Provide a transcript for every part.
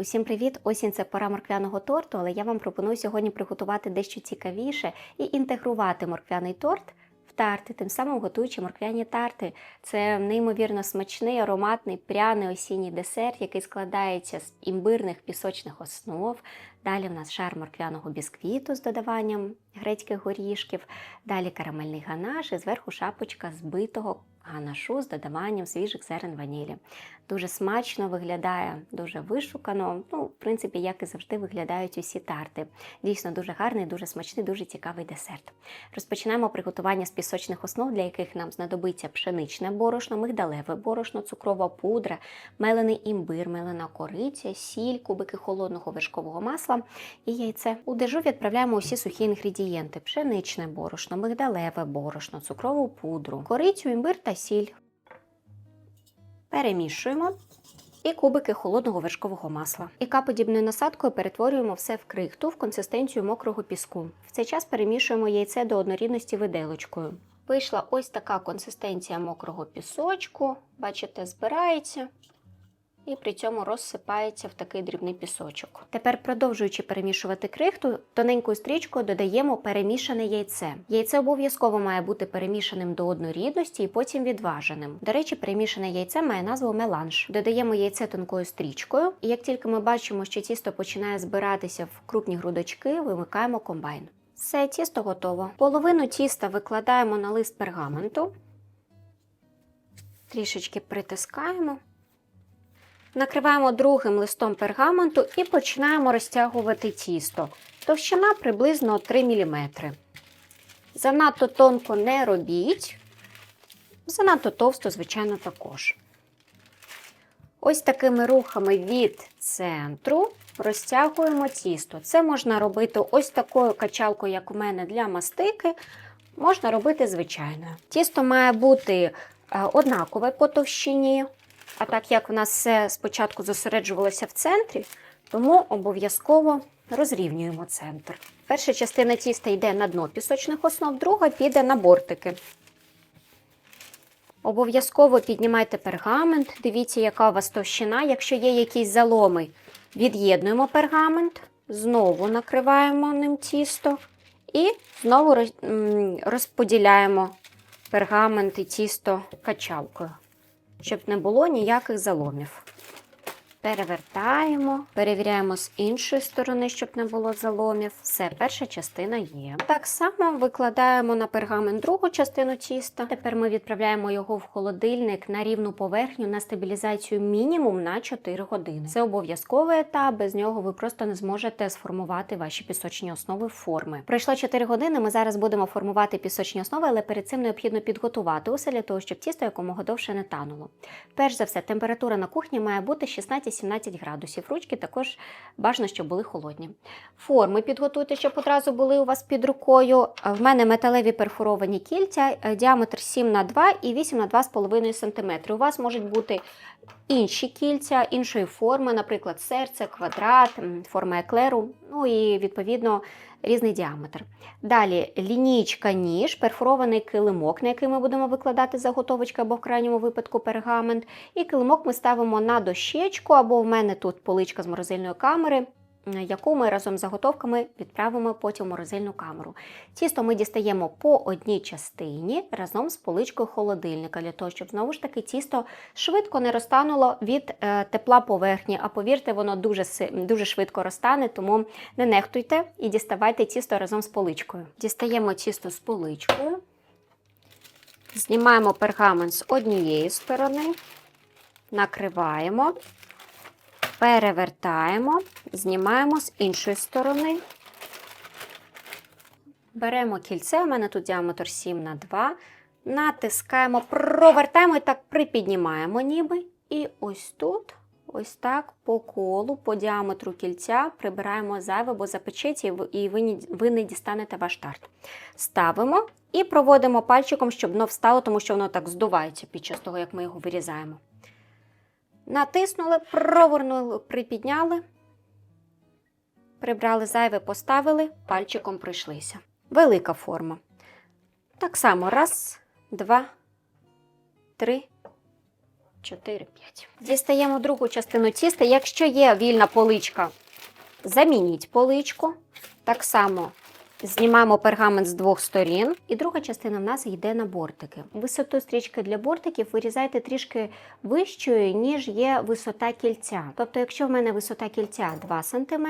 Усім привіт! Осінь це пора морквяного торту, але я вам пропоную сьогодні приготувати дещо цікавіше і інтегрувати морквяний торт в тарти, тим самим готуючи морквяні тарти. Це неймовірно смачний, ароматний, пряний осінній десерт, який складається з імбирних пісочних основ. Далі в нас шар морквяного бісквіту з додаванням грецьких горішків, далі карамельний ганаш і зверху шапочка збитого ганашу з додаванням свіжих зерен ванілі. Дуже смачно виглядає, дуже вишукано. Ну, в принципі, як і завжди, виглядають усі тарти. Дійсно дуже гарний, дуже смачний, дуже цікавий десерт. Розпочинаємо приготування з пісочних основ, для яких нам знадобиться пшеничне борошно, мигдалеве борошно, цукрова пудра, мелений імбир, мелена кориця, сіль, кубики холодного вершкового масла і яйце. У дежу відправляємо усі сухі інгредієнти: пшеничне борошно, мигдалеве борошно, цукрову пудру, корицю, імбир та сіль. Перемішуємо. І кубики холодного вершкового масла. Іка-подібною насадкою перетворюємо все в крихту в консистенцію мокрого піску. В цей час перемішуємо яйце до однорідності виделочкою. Вийшла ось така консистенція мокрого пісочку. Бачите, збирається і при цьому розсипається в такий дрібний пісочок. Тепер, продовжуючи перемішувати крихту, тоненькою стрічкою додаємо перемішане яйце. Яйце обов'язково має бути перемішаним до однорідності і потім відваженим. До речі, перемішане яйце має назву меланж. Додаємо яйце тонкою стрічкою, і як тільки ми бачимо, що тісто починає збиратися в крупні грудочки, вимикаємо комбайн. Все, тісто готово. Половину тіста викладаємо на лист пергаменту, трішечки притискаємо. Накриваємо другим листом пергаменту і починаємо розтягувати тісто. Товщина приблизно 3 мм. Занадто тонко не робіть, занадто товсто, звичайно, також. Ось такими рухами від центру розтягуємо тісто. Це можна робити ось такою качалкою, як у мене для мастики. Можна робити звичайною. Тісто має бути е, однакове по товщині. А так як в нас все спочатку зосереджувалося в центрі, тому обов'язково розрівнюємо центр. Перша частина тіста йде на дно пісочних основ, друга піде на бортики. Обов'язково піднімайте пергамент, дивіться, яка у вас товщина. Якщо є якісь заломи, від'єднуємо пергамент, знову накриваємо ним тісто і знову розподіляємо пергамент і тісто качалкою щоб не було ніяких заломів. Перевертаємо, перевіряємо з іншої сторони, щоб не було заломів. Все, перша частина є. Так само викладаємо на пергамент другу частину тіста. Тепер ми відправляємо його в холодильник на рівну поверхню на стабілізацію мінімум на 4 години. Це обов'язковий етап, без нього ви просто не зможете сформувати ваші пісочні основи форми. Пройшло 4 години. Ми зараз будемо формувати пісочні основи, але перед цим необхідно підготувати усе для того, щоб тісто якомога довше не тануло. Перш за все, температура на кухні має бути 16 17 градусів. Ручки також бажано, щоб були холодні. Форми підготуйте, щоб одразу були у вас під рукою. В мене металеві перфоровані кільця, е, діаметр 7 на 2 і 8 на 2,5 см. У вас можуть бути інші кільця, іншої форми, наприклад, серце, квадрат, форма еклеру, ну і відповідно різний діаметр. Далі лінійка ніж, перфорований килимок, на який ми будемо викладати заготовочки або в крайньому випадку пергамент. І килимок ми ставимо на дощечку, або в мене тут поличка з морозильної камери яку ми разом з заготовками відправимо потім в морозильну камеру. Тісто ми дістаємо по одній частині разом з поличкою холодильника, для того, щоб знову ж таки тісто швидко не розтануло від е, тепла поверхні. А повірте, воно дуже, дуже швидко розтане, тому не нехтуйте і діставайте тісто разом з поличкою. Дістаємо тісто з поличкою, знімаємо пергамент з однієї сторони, накриваємо перевертаємо, знімаємо з іншої сторони. Беремо кільце, у мене тут діаметр 7 на 2, натискаємо, провертаємо і так припіднімаємо ніби. І ось тут, ось так, по колу, по діаметру кільця прибираємо зайве, бо запечеться, і ви не дістанете ваш тарт. Ставимо і проводимо пальчиком, щоб воно встало, тому що воно так здувається під час того, як ми його вирізаємо. Натиснули, провернули, припідняли, прибрали зайве, поставили, пальчиком пройшлися. Велика форма. Так само раз, два, три, 4, 5. Дістаємо другу частину тіста. Якщо є вільна поличка, замініть поличку. Так само знімаємо пергамент з двох сторін. І друга частина в нас йде на бортики. Висоту стрічки для бортиків вирізайте трішки вищою, ніж є висота кільця. Тобто, якщо в мене висота кільця 2 см,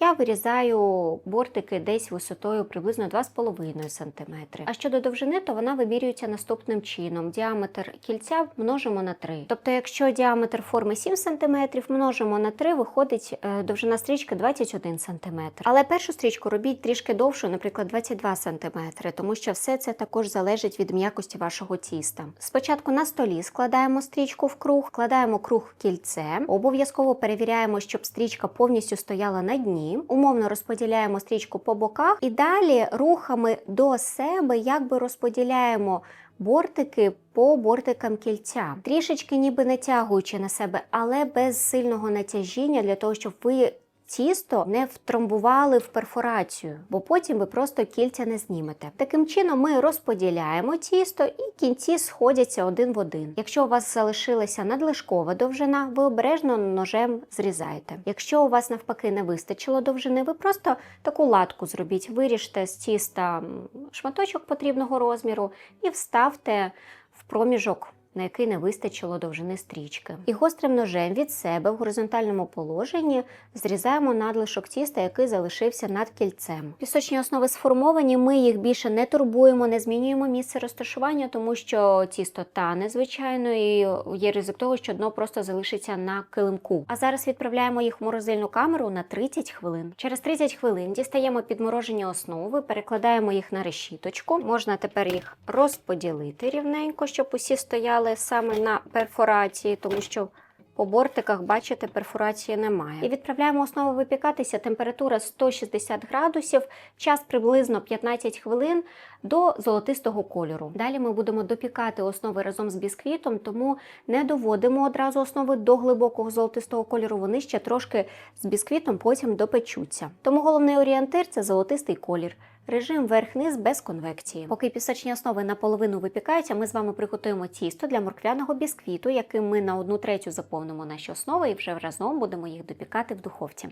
я вирізаю бортики десь висотою приблизно 2,5 см. А щодо довжини, то вона вимірюється наступним чином. Діаметр кільця множимо на 3. Тобто, якщо діаметр форми 7 см, множимо на 3, виходить е, довжина стрічки 21 см. Але першу стрічку робіть трішки довшу, наприклад, 22 см, тому що все це також залежить від м'якості вашого тіста. Спочатку на столі складаємо стрічку в круг, вкладаємо круг в кільце, обов'язково перевіряємо, щоб стрічка повністю стояла на дні. Умовно розподіляємо стрічку по боках і далі рухами до себе якби розподіляємо. Бортики по бортикам кільця, трішечки ніби натягуючи на себе, але без сильного натяжіння для того, щоб ви тісто не втрамбували в перфорацію, бо потім ви просто кільця не знімете. Таким чином ми розподіляємо тісто і кінці сходяться один в один. Якщо у вас залишилася надлишкова довжина, ви обережно ножем зрізаєте. Якщо у вас навпаки не вистачило довжини, ви просто таку латку зробіть, виріжте з тіста шматочок потрібного розміру і вставте в проміжок на який не вистачило довжини стрічки. І гострим ножем від себе в горизонтальному положенні зрізаємо надлишок тіста, який залишився над кільцем. Пісочні основи сформовані, ми їх більше не турбуємо, не змінюємо місце розташування, тому що тісто тане, звичайно, і є ризик того, що дно просто залишиться на килимку. А зараз відправляємо їх в морозильну камеру на 30 хвилин. Через 30 хвилин дістаємо підморожені основи, перекладаємо їх на решіточку. Можна тепер їх розподілити рівненько, щоб усі стояли саме на перфорації, тому що по бортиках, бачите, перфорації немає. І відправляємо основу випікатися. Температура 160 градусів, час приблизно 15 хвилин до золотистого кольору. Далі ми будемо допікати основи разом з бісквітом, тому не доводимо одразу основи до глибокого золотистого кольору. Вони ще трошки з бісквітом потім допечуться. Тому головний орієнтир це золотистий колір. Режим верх-низ без конвекції. Поки пісочні основи наполовину випікаються, ми з вами приготуємо тісто для морквяного бісквіту, яким ми на одну третю заповнимо наші основи і вже разом будемо їх допікати в духовці.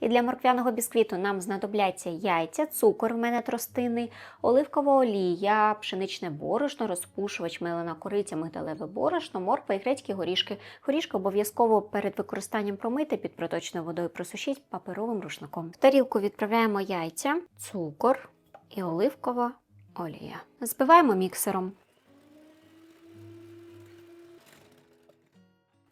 І для морквяного бісквіту нам знадобляться яйця, цукор в мене тростинний, оливкова олія, пшеничне борошно, розпушувач, мелена кориця, мигдалеве борошно, морква і грецькі горішки. Горішки обов'язково перед використанням промити під проточною водою просушіть паперовим рушником. В тарілку відправляємо яйця, цукор і оливкова олія. Збиваємо міксером.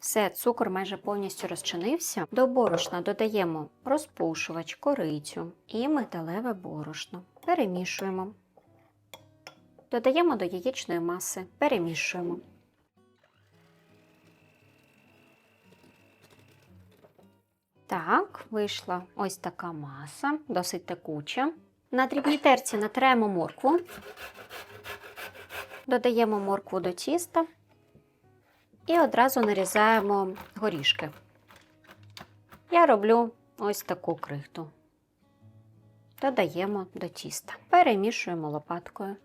Все, цукор майже повністю розчинився. До борошна додаємо розпушувач, корицю і мигдалеве борошно. Перемішуємо. Додаємо до яєчної маси. Перемішуємо. Так, вийшла ось така маса, досить текуча. На дрібній терці натремо моркву, додаємо моркву до тіста і одразу нарізаємо горішки. Я роблю ось таку крихту. Додаємо до тіста. Перемішуємо лопаткою.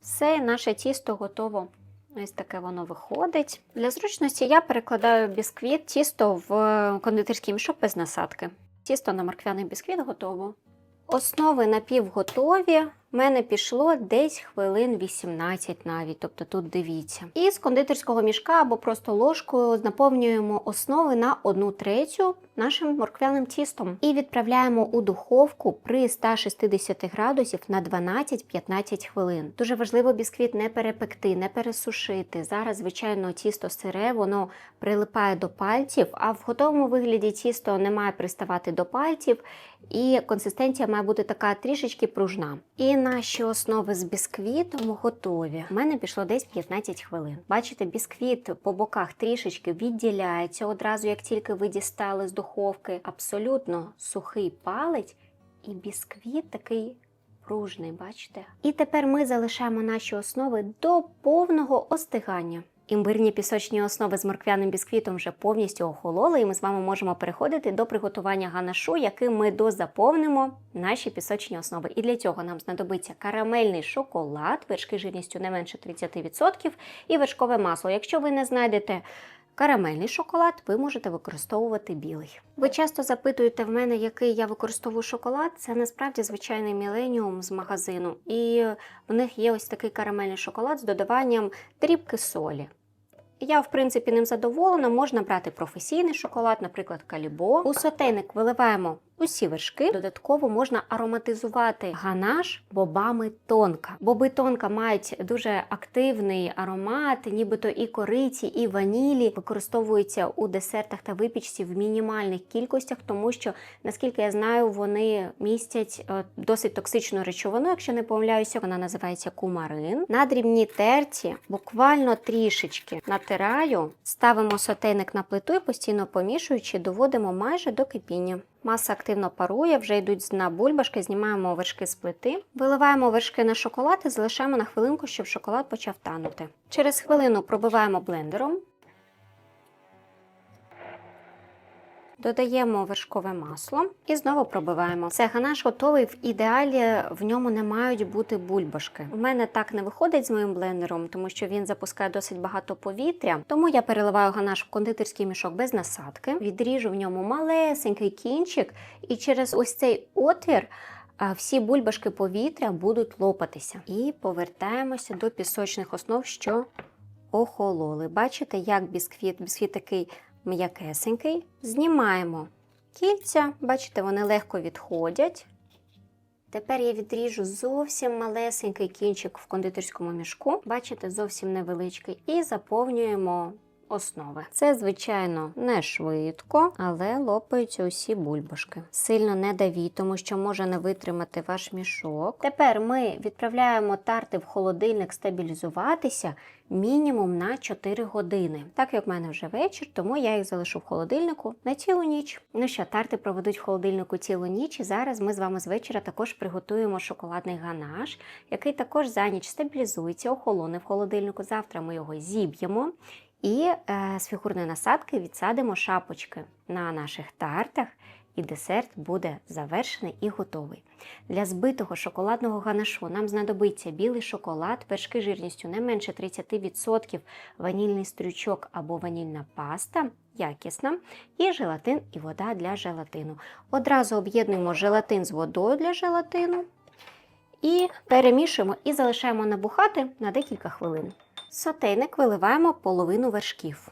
Все, наше тісто готово. Ось таке воно виходить. Для зручності я перекладаю бісквіт, тісто в кондитерський мішок без насадки. Тісто на морквяний бісквіт готово. Основи напівготові. В мене пішло десь хвилин 18 навіть, тобто тут дивіться. І з кондитерського мішка або просто ложкою наповнюємо основи на 1 третю нашим морквяним тістом і відправляємо у духовку при 160 градусів на 12-15 хвилин. Дуже важливо бісквіт не перепекти, не пересушити. Зараз, звичайно, тісто сире, воно прилипає до пальців, а в готовому вигляді тісто не має приставати до пальців, і консистенція має бути така трішечки пружна. І наші основи з бісквітом готові. У мене пішло десь 15 хвилин. Бачите, бісквіт по боках трішечки відділяється одразу, як тільки ви дістали з духовки. Абсолютно сухий палець, і бісквіт такий пружний, бачите? І тепер ми залишаємо наші основи до повного остигання. Імбирні пісочні основи з морквяним бісквітом вже повністю охололи, і ми з вами можемо переходити до приготування ганашу, яким ми дозаповнимо наші пісочні основи. І для цього нам знадобиться карамельний шоколад, вершки жирністю не менше 30% і вершкове масло. Якщо ви не знайдете карамельний шоколад, ви можете використовувати білий. Ви часто запитуєте в мене, який я використовую шоколад. Це насправді звичайний міленіум з магазину. І в них є ось такий карамельний шоколад з додаванням дрібки солі. Я, в принципі, ним задоволена. Можна брати професійний шоколад, наприклад, калібо. У сотейник виливаємо усі вершки. Додатково можна ароматизувати ганаш бобами тонка. Боби тонка мають дуже активний аромат, нібито і кориці, і ванілі. Використовуються у десертах та випічці в мінімальних кількостях, тому що, наскільки я знаю, вони містять е, досить токсичну речовину. Якщо не помиляюся, вона називається кумарин. На дрібній терці буквально трішечки натираю, ставимо сотейник на плиту і постійно помішуючи, доводимо майже до кипіння. Маса активно парує, вже йдуть з дна бульбашки, знімаємо вершки з плити, виливаємо вершки на шоколад і залишаємо на хвилинку, щоб шоколад почав танути. Через хвилину пробиваємо блендером. Додаємо вершкове масло і знову пробиваємо. Це ганаш готовий. В ідеалі в ньому не мають бути бульбашки. У мене так не виходить з моїм блендером, тому що він запускає досить багато повітря. Тому я переливаю ганаш в кондитерський мішок без насадки, відріжу в ньому малесенький кінчик, і через ось цей отвір. Всі бульбашки повітря будуть лопатися. І повертаємося до пісочних основ, що охололи. Бачите, як бісквіт, бісквіт такий м'якесенький. Знімаємо кільця, бачите, вони легко відходять. Тепер я відріжу зовсім малесенький кінчик в кондитерському мішку, бачите, зовсім невеличкий, і заповнюємо основи. Це, звичайно, не швидко, але лопаються усі бульбашки. Сильно не давіть, тому що може не витримати ваш мішок. Тепер ми відправляємо тарти в холодильник стабілізуватися мінімум на 4 години. Так як в мене вже вечір, тому я їх залишу в холодильнику на цілу ніч. Ну що, тарти проведуть в холодильнику цілу ніч, і зараз ми з вами з вечора також приготуємо шоколадний ганаш, який також за ніч стабілізується, охолоне в холодильнику. Завтра ми його зіб'ємо. І е, з фігурної насадки відсадимо шапочки на наших тартах, і десерт буде завершений і готовий. Для збитого шоколадного ганашу нам знадобиться білий шоколад, вершки жирністю не менше 30%, ванільний стрючок або ванільна паста, якісна, і желатин і вода для желатину. Одразу об'єднуємо желатин з водою для желатину і перемішуємо і залишаємо набухати на декілька хвилин. В Сотейник виливаємо половину вершків.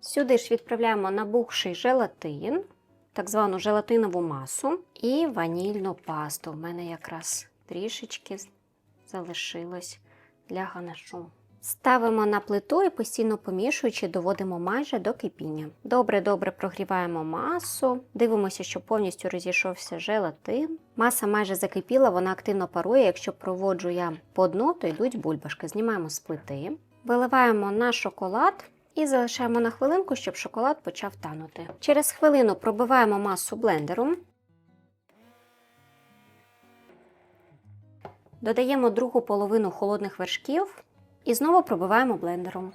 Сюди ж відправляємо набухший желатин, так звану желатинову масу і ванільну пасту. У мене якраз трішечки залишилось для ганашу. Ставимо на плиту і постійно помішуючи, доводимо майже до кипіння. Добре-добре прогріваємо масу, дивимося, щоб повністю розійшовся желатин. Маса майже закипіла, вона активно парує. Якщо проводжу я по дну, то йдуть бульбашки. Знімаємо з плити, виливаємо на шоколад. І залишаємо на хвилинку, щоб шоколад почав танути. Через хвилину пробиваємо масу блендером. Додаємо другу половину холодних вершків і знову пробиваємо блендером.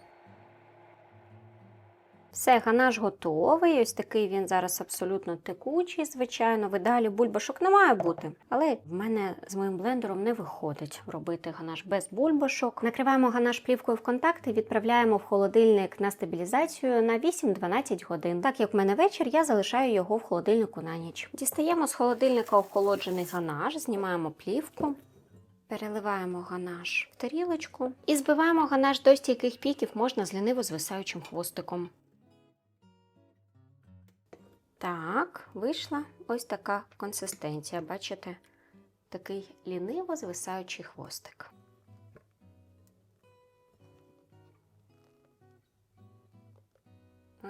Все, ганаш готовий. Ось такий він зараз абсолютно текучий, звичайно. В ідеалі бульбашок не має бути. Але в мене з моїм блендером не виходить робити ганаш без бульбашок. Накриваємо ганаш плівкою в контакт і відправляємо в холодильник на стабілізацію на 8-12 годин. Так як в мене вечір, я залишаю його в холодильнику на ніч. Дістаємо з холодильника охолоджений ганаш, знімаємо плівку. Переливаємо ганаш в тарілочку і збиваємо ганаш до стійких піків можна з ліниво звисаючим хвостиком. Так, вийшла ось така консистенція. Бачите, такий ліниво звисаючий хвостик.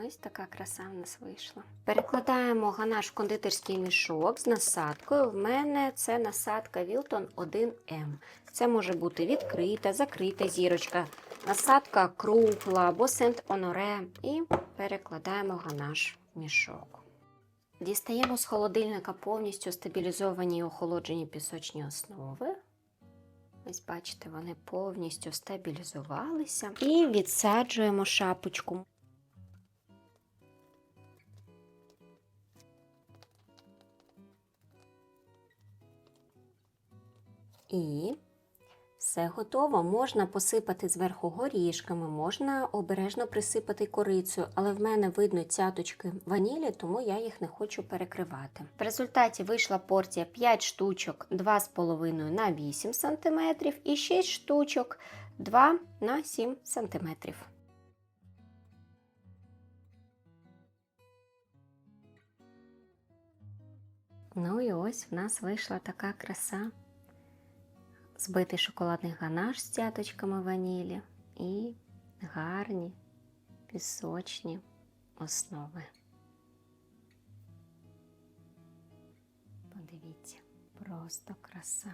Ось така краса в нас вийшла. Перекладаємо ганаш в кондитерський мішок з насадкою. В мене це насадка Wilton 1М. Це може бути відкрита, закрита зірочка, насадка кругла або сент-оноре. І перекладаємо ганаш в мішок. Дістаємо з холодильника повністю стабілізовані і охолоджені пісочні основи. Ось бачите, вони повністю стабілізувалися. І відсаджуємо шапочку. І все готово. Можна посипати зверху горішками, можна обережно присипати корицею, але в мене видно цяточки ванілі, тому я їх не хочу перекривати. В результаті вийшла порція 5 штучок 2,5 на 8 см і 6 штучок 2 на 7 см. Ну і ось в нас вийшла така краса збитий шоколадний ганаш з цяточками ванілі і гарні пісочні основи. Подивіться, просто краса.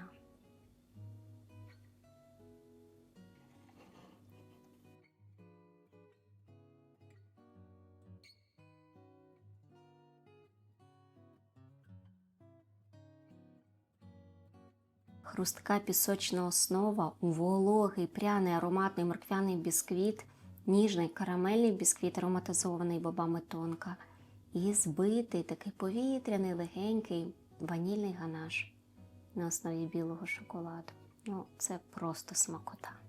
Хрустка пісочна основа, вологий, пряний ароматний морквяний бісквіт, ніжний карамельний бісквіт, ароматизований бобами тонка, і збитий такий повітряний, легенький ванільний ганаш на основі білого шоколаду. Ну, це просто смакота.